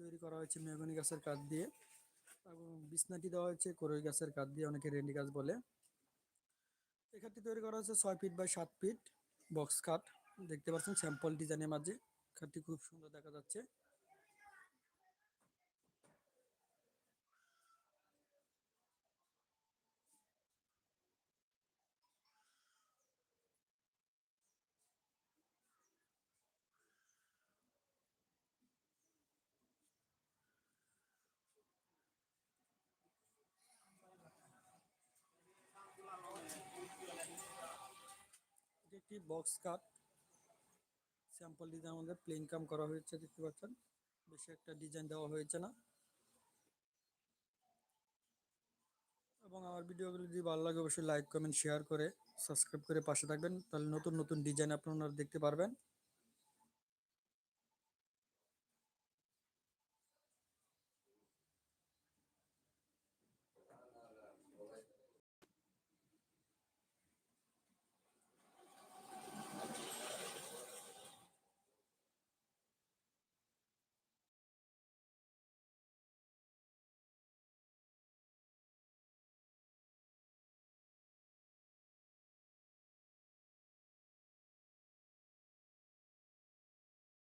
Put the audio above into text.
তৈরি করা হয়েছে মেহগনি গাছের কাঠ দিয়ে এবং বিছনাটি দেওয়া হয়েছে করই গাছের কাঠ দিয়ে, অনেকে রেন্ডি গাছ বলে। এখানটি তৈরি করা হয়েছে ছয় ফিট বাই সাত ফিট বক্স কাঠ দেখতে পাচ্ছেন স্যাম্পল ডিজাইনের মাঝে। খাটটি খুব সুন্দর দেখা যাচ্ছে। একটি বক্স কাট স্যাম্পল ডিজাইন আমাদের প্লেন কাম করা হয়েছে, দেখতে পাচ্ছেন? বেশি একটা ডিজাইন দেওয়া হয়েছে না। এবং আমার ভিডিওগুলো যদি ভালো লাগে, অবশ্যই লাইক কমেন্ট শেয়ার করে সাবস্ক্রাইব করে পাশে থাকবেন। তাহলে নতুন নতুন ডিজাইন আপনারা দেখতে পারবেন।